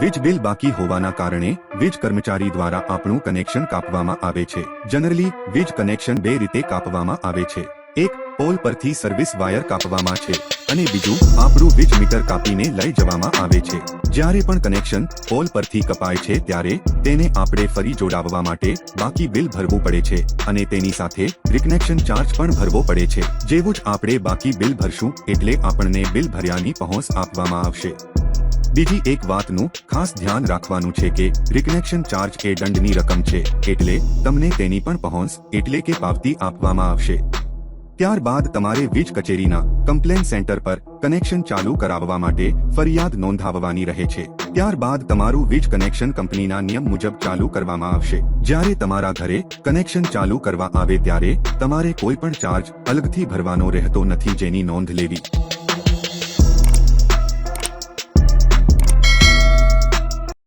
વીજ બિલ બાકી હોવાના કારણે વીજ કર્મચારી દ્વારા આપણું કનેક્શન કાપવામાં આવે છે. જનરલી, વીજ કનેક્શન બે રીતે કાપવામાં આવે છે. એક, પોલ પરથી સર્વિસ વાયર કાપવામાં છે અને બીજું, આપણું વીજ મીટર કાપીને લઈ જવામાં આવે છે. જ્યારે પણ કનેક્શન પોલ પરથી કપાય છે ત્યારે તેને આપણે ફરી જોડાવવા માટે બાકી બિલ ભરવું પડે છે અને તેની સાથે રિકનેક્શન ચાર્જ પણ ભરવો પડે છે. જેવું જ આપણે બાકી બિલ ભરશું એટલે આપણને બિલ ભર્યાની પહોંચ આપવામાં આવશે. બીજી એક વાતનું ખાસ ધ્યાન રાખવાનું છે કે રિકનેક્શન ચાર્જ એ દંડની રકમ છે, એટલે તમને તેની પણ પહોંચ, એટલે કે પાવતી આપવામાં આવશે. ત્યારબાદ તમારે વીજ કચેરીના કમ્પ્લેન સેન્ટર પર કનેક્શન ચાલુ કરાવવા માટે ફરિયાદ નોંધાવવાની રહે છે. ત્યારબાદ તમારું વીજ કનેક્શન કંપનીના નિયમ મુજબ ચાલુ કરવામાં આવશે. જ્યારે તમારા ઘરે કનેક્શન ચાલુ કરવા આવે ત્યારે તમારે કોઈ પણ ચાર્જ અલગથી ભરવાનો રહેતો નથી જેની નોંધ લેવી.